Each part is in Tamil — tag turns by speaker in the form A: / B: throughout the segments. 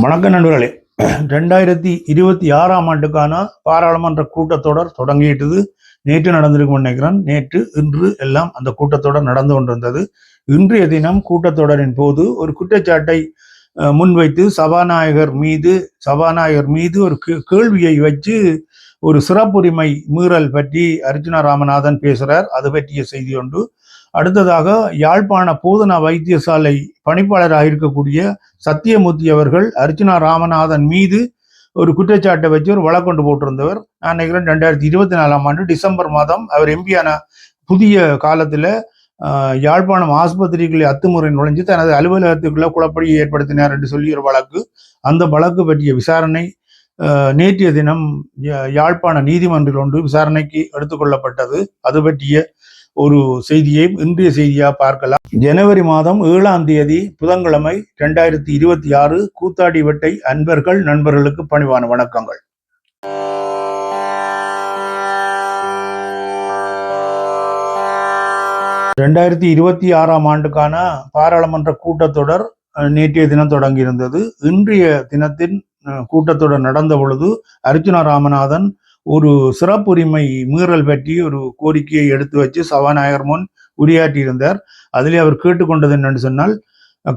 A: வணக்கம் நண்பர்களே. ரெண்டாயிரத்தி இருபத்தி ஆறாம் ஆண்டுக்கான பாராளுமன்ற கூட்டத்தொடர் தொடங்கிட்டது நேற்று நடந்திருக்கும் நினைக்கிறேன். நேற்று இன்று எல்லாம் அந்த கூட்டத்தொடர் நடந்து கொண்டிருந்தது. இன்றைய தினம் கூட்டத்தொடரின் போது ஒரு குற்றச்சாட்டை முன்வைத்து சபாநாயகர் மீது சபாநாயகர் மீது ஒரு கே- கேள்வியை வச்சு ஒரு சிறப்புரிமை மீறல் பற்றி அர்ஜுனா ராமநாதன் பேசுறார். அது பற்றிய செய்தி ஒன்று. அடுத்ததாக யாழ்ப்பாண போதனா வைத்தியசாலை பணிப்பாளராக இருக்கக்கூடிய சத்தியமூர்த்தி அவர்கள் அர்ச்சனா ராமநாதன் மீது ஒரு குற்றச்சாட்டை வச்சு ஒரு வழக்கொண்டு போட்டிருந்தவர். நான் நினைக்கிறேன் ரெண்டாயிரத்தி இருபத்தி நாலாம் ஆண்டு டிசம்பர் மாதம் அவர் எம்பியான புதிய காலத்தில் யாழ்ப்பாணம் ஆஸ்பத்திரிகளை அத்துமுறை நுழைஞ்சு தனது அலுவலகத்துக்குள்ள குழப்படியை ஏற்படுத்தினார் என்று சொல்லி ஒரு வழக்கு. அந்த வழக்கு பற்றிய விசாரணை நேற்றைய தினம் யா- யாழ்ப்பாண நீதிமன்றில் ஒன்று விசாரணைக்கு எடுத்துக்கொள்ளப்பட்டது அது பற்றிய ஒரு செய்தியை இன்றைய செய்தியா பார்க்கலாம். ஜனவரி மாதம் ஏழாம் தேதி புதன்கிழமை ரெண்டாயிரத்தி இருபத்தி ஆறு கூத்தாடி வெட்டை அன்பர்கள் நண்பர்களுக்கு பணிவான வணக்கங்கள். ரெண்டாயிரத்தி இருபத்தி ஆறாம் ஆண்டுக்கான பாராளுமன்ற கூட்டத்தொடர் அஹ், நேற்றைய தினம் தொடங்கியிருந்தது. இன்றைய தினத்தின் கூட்டத்தொடர் நடந்த பொழுது அர்ச்சுனா ராமநாதன் ஒரு சிறப்புரிமை மீறல் பற்றி ஒரு கோரிக்கையை எடுத்து வச்சு சபாநாயகர் முன் உரையாற்றியிருந்தார். அதிலே அவர் கேட்டுக்கொண்டது என்னன்னு சொன்னால்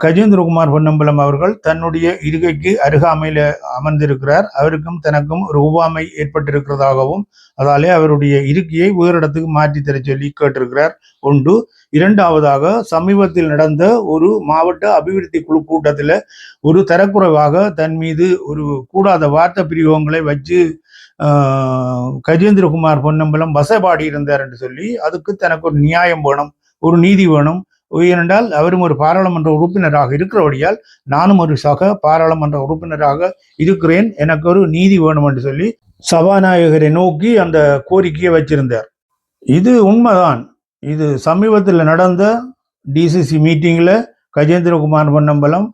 A: கஜேந்திரகுமார் பொன்னம்பலம் அவர்கள் தன்னுடைய இருக்கைக்கு அருகாமையில் அமர்ந்திருக்கிறார். அவருக்கும் தனக்கும் ஒரு ஒவ்வாமை ஏற்பட்டிருக்கிறதாகவும் அதாலே அவருடைய இருக்கையை வேறு இடத்துக்கு மாற்றி தர சொல்லி கேட்டிருக்கிறார். ஒன்று இரண்டாவதாக சமீபத்தில் நடந்த ஒரு மாவட்ட அபிவிருத்தி குழு கூட்டத்தில் ஒரு தரக்குறைவாக தன் மீது ஒரு கூடாத வார்த்தை பிரியோகங்களை வச்சு கஜேந்திரகுமார் பொன்னம்பலம் வசைபாடி இருந்தார் என்று சொல்லி அதுக்கு தனக்கு ஒரு நியாயம் வேணும் ஒரு நீதி வேணும். ஏனென்றால் அவரும் ஒரு பாராளுமன்ற உறுப்பினராக இருக்கிறபடியால் நானும் ஒரு சக பாராளுமன்ற உறுப்பினராக இருக்கிறேன் எனக்கு ஒரு நீதி வேணும் என்று சொல்லி சபாநாயகரை நோக்கி அந்த கோரிக்கையை வச்சிருந்தார். இது உண்மைதான். இது சமீபத்தில் நடந்த டிசிசி மீட்டிங்கில் கஜேந்திரகுமார் பொன்னம்பலம்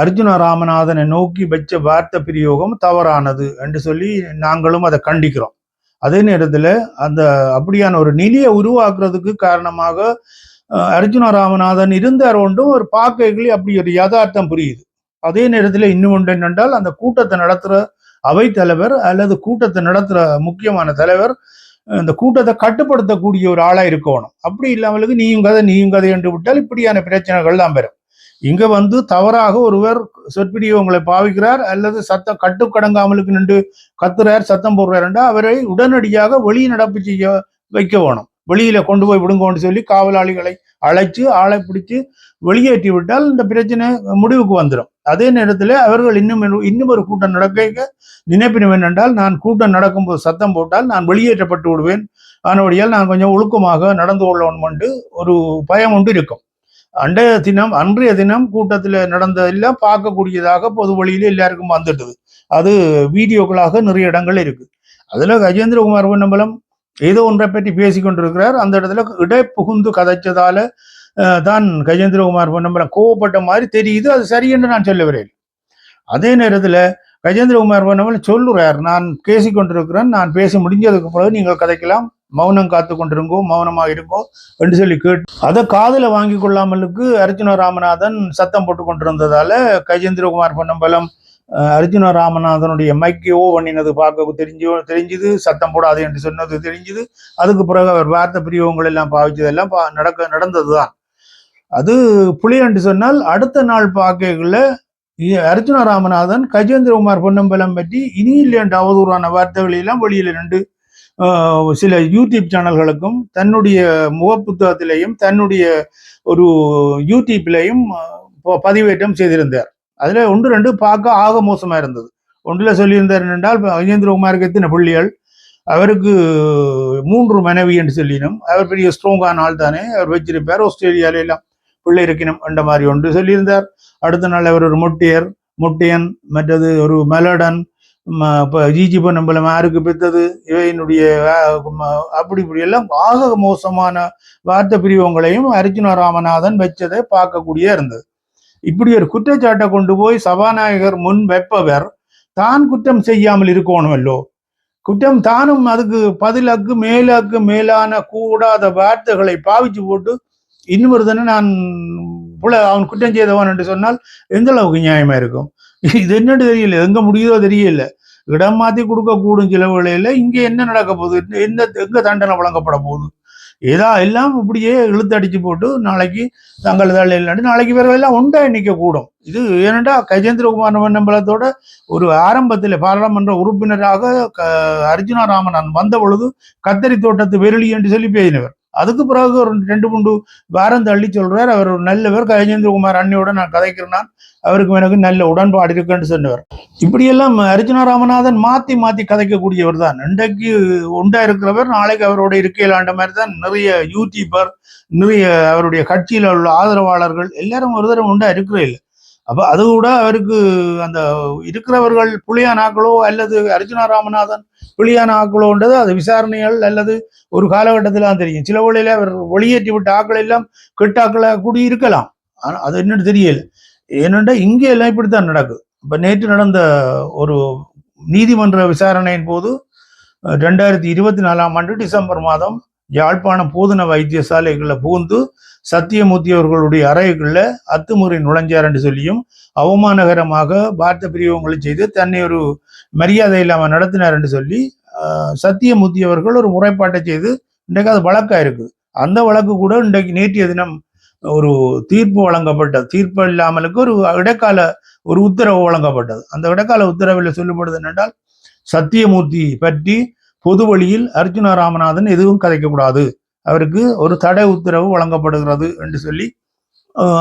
A: அர்ஜுன ராமநாதனை நோக்கி வச்ச வார்த்தை பிரயோகம் தவறானது என்று சொல்லி நாங்களும் அதை கண்டிக்கிறோம். அதே நேரத்தில் அந்த அப்படியான ஒரு நிலையை உருவாக்குறதுக்கு காரணமாக அர்ஜுன ராமநாதன் இருந்தார் ஒன்றும் ஒரு பார்க்கைகளே அப்படி ஒரு யதார்த்தம் புரியுது. அதே நேரத்தில் இன்னும் ஒன்று என்னென்றால் அந்த கூட்டத்தை நடத்துகிற அவை தலைவர் அல்லது கூட்டத்தை நடத்துகிற முக்கியமான தலைவர் இந்த கூட்டத்தை கட்டுப்படுத்தக்கூடிய ஒரு ஆளாக இருக்கணும். அப்படி இல்லாமலுக்கு நீயும் கதை நீயும் கதை என்று விட்டால் இப்படியான பிரச்சனைகள் தான் பெறும் இங்க வந்து தவறாக ஒருவர் சொற்பிடியவங்களை பாவிக்கிறார் அல்லது சத்தம் கட்டுக்கடங்காமலுக்கு நின்று கத்துறார் சத்தம் போடுறாருண்டா அவரை உடனடியாக வெளியே நடப்பு செய்ய வைக்க வேணும். வெளியில கொண்டு போய் விடுங்கன்னு சொல்லி காவலாளிகளை அழைச்சு ஆளை பிடிச்சு வெளியேற்றி விட்டால் இந்த பிரச்சனை முடிவுக்கு வந்துடும். அதே நேரத்தில் அவர்கள் இன்னும் இன்னும் ஒரு கூட்டம் நடக்க நினைப்பினம் என்னென்றால் நான் கூட்டம் நடக்கும்போது சத்தம் போட்டால் நான் வெளியேற்றப்பட்டு விடுவேன். ஆனபடியால் நான் கொஞ்சம் ஒழுக்கமாக நடந்து கொள்ளணும் ஒரு பயம் ஒன்று இருக்கும். அன்றைய தினம் அன்றைய தினம் கூட்டத்தில் நடந்ததெல்லாம் பார்க்கக்கூடியதாக பொது வழியில எல்லாருக்கும் வந்துட்டுது. அது வீடியோக்களாக நிறைய இடங்கள் இருக்கு. அதில் கஜேந்திரகுமார் பொன்னம்பலம் ஏதோ ஒன்றை பற்றி பேசி கொண்டிருக்கிறார் அந்த இடத்துல இடை புகுந்து கதைச்சதால தான் கஜேந்திரகுமார் பொன்னம்பலம் கோவப்பட்ட மாதிரி தெரியுது. அது சரி என்று நான் சொல்லவில்லை அதே நேரத்தில் கஜேந்திரகுமார் பொன்னம்பலம் சொல்லுறார். நான் பேசி கொண்டிருக்கிறேன் நான் பேசி முடிஞ்சதுக்கு பிறகு நீங்கள் கதைக்கலாம். மௌனம் காத்து கொண்டிருங்கோ மௌனமாக இருக்கோ என்று சொல்லி கேட்டு அதை காதுல வாங்கி கொள்ளாமலுக்கு அர்ஜுன ராமநாதன் சத்தம் போட்டு கொண்டிருந்ததால கஜேந்திரகுமார் பொன்னம்பலம் அர்ஜுன ராமநாதனுடைய மைக்கையோ பண்ணினது பார்க்க தெரிஞ்சோ தெரிஞ்சுது சத்தம் போடாது என்று சொன்னது தெரிஞ்சுது. அதுக்கு பிறகு அவர் வார்த்தை பிரியவங்கள் எல்லாம் பாவிச்சதெல்லாம் பா- நடக்க நடந்ததுதான். அது புலி என்று சொன்னால் அடுத்த நாள் பார்க்கல அர்ஜுன ராமநாதன் கஜேந்திரகுமார் பொன்னம்பலம் பற்றி இனி இல்லையன்ற அவதூறான வார்த்தைகளெல்லாம் வெளியில் நின்று சில யூடியூப் சேனல்களுக்கும் தன்னுடைய முகப்புத்தகத்திலையும் தன்னுடைய ஒரு யூடியூப்லேயும் பதிவேற்றம் செய்திருந்தார். அதில் ஒன்று ரெண்டு பார்க்க ஆக மோசமாக இருந்தது. ஒன்றில் சொல்லியிருந்தார் என்றால் அஜேந்திரகுமாருக்கு எத்தனை பிள்ளைகள்? அவருக்கு மூன்று மனைவி என்று சொல்லினோம் அவர் பெரிய ஸ்ட்ராங்கான ஆள் தானே அவர் வச்சிருப்பார் ஆஸ்திரேலியாவில எல்லாம் பிள்ளை இருக்கணும் என்ற மாதிரி ஒன்று சொல்லியிருந்தார். அடுத்த நாள் அவர் ஒரு முட்டையர் முட்டையன் மற்றது ஒரு மெலடன் இப்போ ஜிஜி பொன்னம்பலம் யாருக்கு பெற்றது இவையினுடைய அப்படி இப்படி எல்லாம் ஆக மோசமான வார்த்தை பிரிவங்களையும் அர்ஜுன ராமநாதன் வச்சதை பார்க்கக்கூடிய இருந்தது. இப்படி ஒரு குற்றச்சாட்டை கொண்டு போய் சபாநாயகர் முன் வைப்பவர் தான் குற்றம் செய்யாமல் இருக்கணுமல்லோ குற்றம் தானும் அதுக்கு பதிலுக்கு மேலாக்கு மேலான கூடாத வார்த்தைகளை பாவிச்சு போட்டு இன்னொரு தானே நான் புல அவன் குற்றம் செய்தவன் என்று சொன்னால் எந்த அளவுக்கு நியாயமா இருக்கும்? இது என்னன்னு தெரியல. எங்க முடியுதோ தெரியல. இடம் மாத்தி கொடுக்க கூடும் சில இங்க என்ன நடக்க போகுது? என்ன எங்க தண்டனை வழங்கப்பட போகுது? ஏதா எல்லாம் இப்படியே இழுத்து அடிச்சு போட்டு நாளைக்கு தங்கள் தள்ள இல்லாட்டி நாளைக்கு பிறகு எல்லாம் உண்டா நிக்க கூடும் இது ஏனென்றா கஜேந்திரகுமார் நம்பலத்தோட ஒரு ஆரம்பத்தில் பாராளுமன்ற உறுப்பினராக க- அர்ஜுனா ராமன் வந்த பொழுது கத்தரி தோட்டத்து வெருளி என்று சொல்லி பேசினவர். அதுக்கு பிறகு ஒரு ரெண்டு மூன்று வாரம் தள்ளி சொல்றார். அவர் ஒரு நல்லவர் கஜேந்திரகுமார் அண்ணியோட நான் கதைக்கிறேன் அவருக்கு எனக்கு நல்ல உடன்பாடு இருக்குன்னு சொன்னவர். இப்படியெல்லாம் அர்ஜுனா ராமநாதன் மாத்தி மாத்தி கதைக்கக்கூடியவர் தான். இன்றைக்கு உண்டா இருக்கிறவர் நாளைக்கு அவரோட இருக்கையிலாண்ட மாதிரி தான் நிறைய யூடியூபர் நிறைய அவருடைய கட்சியில் உள்ள ஆதரவாளர்கள் எல்லாரும் ஒரு தரம் உண்டா இருக்கிறே இல்லை. அப்ப அது கூட அவருக்கு அந்த இருக்கிறவர்கள் புலியான ஆக்களோ அல்லது அர்ஜுனா ராமநாதன் புலியான ஆக்களோன்றது அது விசாரணைகள் அல்லது ஒரு காலகட்டத்தில் தான் தெரியும். சில வழியில் அவர் வெளியேற்றி விட்ட ஆக்கள் எல்லாம் கெட்டாக்களை கூடி இருக்கலாம். ஆனால் அது என்னன்னு தெரியல. ஏனென்றா இங்கே எல்லாம் இப்படித்தான் நடக்குது. இப்ப நேற்று நடந்த ஒரு நீதிமன்ற விசாரணையின் போது ரெண்டாயிரத்தி இருபத்தி நாலாம் ஆண்டு டிசம்பர் மாதம் யாழ்ப்பாணம் பூதன வைத்தியசாலைகளில் புகுந்து சத்தியமூர்த்தி அவர்களுடைய அறைக்குள்ள அத்துமுறை நுழைஞ்சார் என்று சொல்லியும் அவமானகரமாக பார்த்த பிரியவங்களை செய்து தன்னை ஒரு மரியாதை இல்லாமல் நடத்தினார் என்று சொல்லி சத்தியமூர்த்தி அவர்கள் ஒரு முறைப்பாட்டை செய்து இன்றைக்கு அது வழக்காக இருக்குது. அந்த வழக்கு கூட இன்றைக்கு நேற்றைய தினம் ஒரு தீர்ப்பு வழங்கப்பட்டது. தீர்ப்பு இல்லாமலுக்கு ஒரு இடைக்கால ஒரு உத்தரவு வழங்கப்பட்டது. அந்த இடைக்கால உத்தரவில் சொல்லப்படுது என்னென்றால் சத்தியமூர்த்தி பற்றி பொது வழியில் அர்ஜுன ராமநாதன் எதுவும் கதைக்கக்கூடாது. அவருக்கு ஒரு தடை உத்தரவு வழங்கப்படுகிறது என்று சொல்லி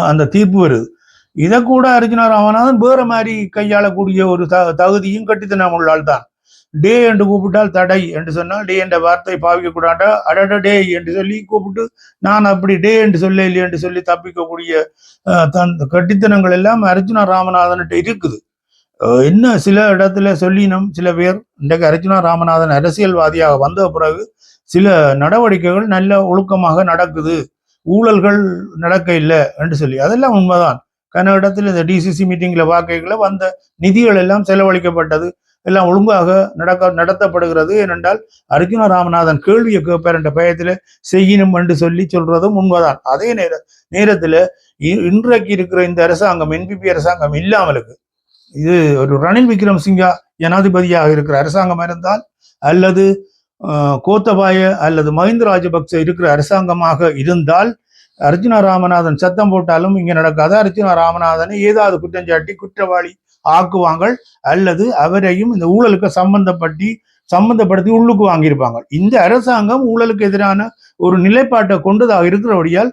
A: அந்த தீர்ப்பு வருது. இதை கூட அர்ஜுன ராமநாதன் வேற மாதிரி கையாளக்கூடிய ஒரு த தகுதியும் கட்டித்தனம் உள்ளால் தான். டே என்று கூப்பிட்டால் தடை என்று சொன்னால் டே என்ற வார்த்தை பாவிக்கக்கூடாண்டா அடட டே என்று சொல்லி கூப்பிட்டு நான் அப்படி டே என்று சொல்ல இல்லை என்று சொல்லி தப்பிக்கக்கூடிய தன் கட்டித்தனங்கள் எல்லாம் அர்ஜுனா ராமநாதன்கிட்ட இருக்குது. என்ன சில இடத்துல சொல்லினோம் சில பேர் இன்றைக்கு அர்ஜுனா ராமநாதன் அரசியல்வாதியாக வந்த பிறகு சில நடவடிக்கைகள் நல்ல ஒழுக்கமாக நடக்குது. ஊழல்கள் நடக்க இல்லை என்று சொல்லி. அதெல்லாம் உண்மைதான். கன்னடத்தில் இந்த டிசிசி மீட்டிங்கில் வாக்கைகளை வந்த நிதிகள் எல்லாம் செலவழிக்கப்பட்டது. எல்லாம் ஒழுங்காக நடக்க நடத்தப்படுகிறது. ஏனென்றால் அர்ஜுன ராமநாதன் கேள்வியை கேட்பார் என்ற பயத்தில் செய்யணும் என்று சொல்லி சொல்றதும் உண்மைதான். அதே நேர நேரத்தில் இ- இன்றைக்கு இருக்கிற இந்த அரசாங்கம் என்பிபி அரசாங்கம் இல்லாமலுக்கு இது ஒரு ரணில் விக்ரம் சிங்கா ஜனாதிபதியாக இருக்கிற அரசாங்கம் இருந்தால் அல்லது கோத்தபாய அல்லது மஹிந்த ராஜபக்ச இருக்கிற அரசாங்கமாக இருந்தால் அர்ஜுனா ராமநாதன் சத்தம் போட்டாலும் இங்கே நடக்காத. அர்ஜுனா ராமநாதனை ஏதாவது குற்றஞ்சாட்டி குற்றவாளி ஆக்குவாங்கள். அல்லது அவரையும் இந்த ஊழலுக்கு சம்பந்தப்பட்டி சம்பந்தப்படுத்தி உள்ளுக்கு வாங்கியிருப்பாங்க இந்த அரசாங்கம் ஊழலுக்கு எதிரான ஒரு நிலைப்பாட்டை கொண்டதாக இருக்கிறபடியால்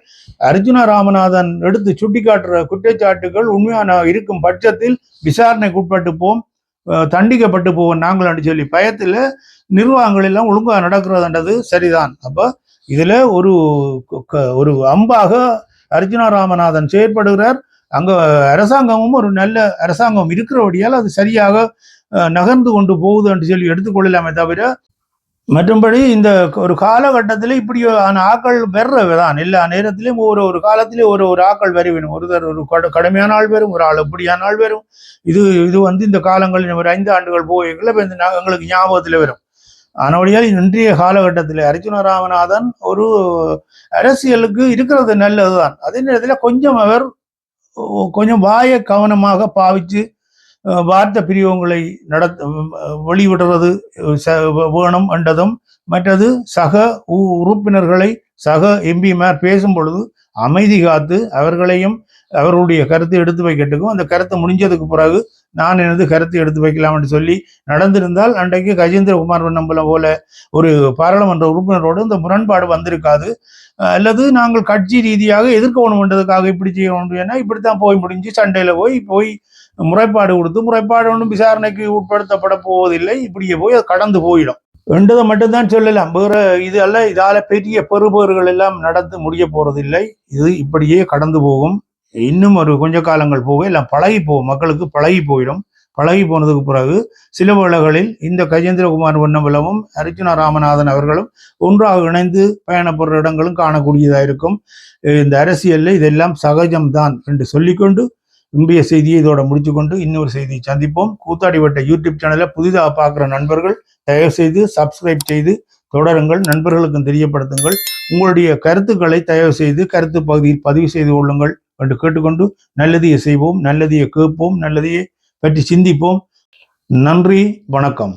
A: அர்ஜுனா ராமநாதன் எடுத்து சுட்டிக்காட்டுற குற்றச்சாட்டுகள் உண்மையான இருக்கும் பட்சத்தில் விசாரணைக்கு உட்பட்டு போம். தண்டிக்கப்பட்டு போவோம் நாங்கள் என்று சொல்லி பயத்தில் நிர்வாகங்கள் எல்லாம் ஒழுங்காக நடக்கிறதுன்றது சரிதான். அப்போ இதில் ஒரு க- ஒரு அம்பாக அர்ஜுனா ராமநாதன் செயற்படுகிறார். அங்கே அரசாங்கமும் ஒரு நல்ல அரசாங்கம் இருக்கிறபடியால் அது சரியாக நகர்ந்து கொண்டு போகுது என்று சொல்லி எடுத்துக்கொள்ளலாமே தவிர மற்றும்படி இந்த ஒரு காலகட்டத்தில் இப்படி ஆன ஆக்கள் தான் எல்லா நேரத்திலையும் ஒரு ஒரு காலத்திலையும் ஒரு ஒரு ஆக்கள் வருவினும் ஒருத்தர் ஒரு கடுமையான ஆள் வரும் ஒரு ஆள் எப்படியான ஆள் வரும் இது இது வந்து இந்த காலங்களில் ஒரு ஐந்து ஆண்டுகள் போய்க்குள்ள இந்த எங்களுக்கு ஞாபகத்தில் வரும். ஆனபடியால் இன்றைய காலகட்டத்தில் அர்ஜுன ராமநாதன் ஒரு அரசியலுக்கு இருக்கிறது நல்லதுதான். அதே நேரத்தில் கொஞ்சம் அவர் கொஞ்சம் வாயை கவனமாக பாவிச்சு வார்த்தை பிரிவுகளை நடத்த அஹ், வெளிவிடுறது ச- வேணும் என்றதும் மற்றது சக உ- உறுப்பினர்களை சக எம்பிமார் பேசும் பொழுது அமைதி காத்து அவர்களையும் அவர்களுடைய கருத்தை எடுத்து வைக்கட்டுக்கும். அந்த கருத்தை முடிஞ்சதுக்கு பிறகு நான் எனது கருத்தை எடுத்து வைக்கலாம் என்று சொல்லி நடந்திருந்தால் அன்றைக்கு கஜேந்திரகுமார் நம்பலம் போல ஒரு பாராளுமன்ற உறுப்பினரோடு இந்த முரண்பாடு வந்திருக்காது. அல்லது நாங்கள் கட்சி ரீதியாக எதிர்க்கணும் என்றதுக்காக இப்படி செய்யணும் ஏன்னா இப்படித்தான் போய் முடிஞ்சு சண்டையில போய் போய் முறைப்பாடு கொடுத்து முறைப்பாடு ஒன்றும் விசாரணைக்கு உட்படுத்தப்பட போவதில்லை. இப்படியே போய் அது கடந்து போயிடும். என்றதை மட்டும்தான் சொல்லலாம். வேற இது அல்ல. இதால பெரிய பெறுபேறுகள் எல்லாம் நடந்து முடிய போறதில்லை. இது இப்படியே கடந்து போகும். இன்னும் ஒரு கொஞ்ச காலங்கள் போக எல்லாம் பழகி போகும் மக்களுக்கு பழகி போயிடும். பழகி போனதுக்கு பிறகு சில வேளைகளில் இந்த கஜேந்திரகுமார் வண்ணவலமும் அர்ஜுனா ராமநாதன் அவர்களும் ஒன்றாக இணைந்து பயணப்படுற இடங்களும் காணக்கூடியதாக இருக்கும். இந்த அரசியலில் இதெல்லாம் சகஜம்தான் என்று சொல்லிக்கொண்டு இன்றைய செய்தியை இதோட முடிச்சுக்கொண்டு இன்னொரு செய்தியை சந்திப்போம். கூத்தாடிவட்ட யூடியூப் சேனலை புதிதாக பார்க்குற நண்பர்கள் தயவு செய்து சப்ஸ்கிரைப் செய்து தொடருங்கள். நண்பர்களுக்கும் தெரியப்படுத்துங்கள். உங்களுடைய கருத்துக்களை தயவு செய்து கருத்து பகுதியில் பதிவு செய்து கொள்ளுங்கள் என்று கேட்டுக்கொண்டு நல்லதையே செய்வோம் நல்லதையே கேட்போம் நல்லதையே பற்றி சிந்திப்போம். நன்றி வணக்கம்.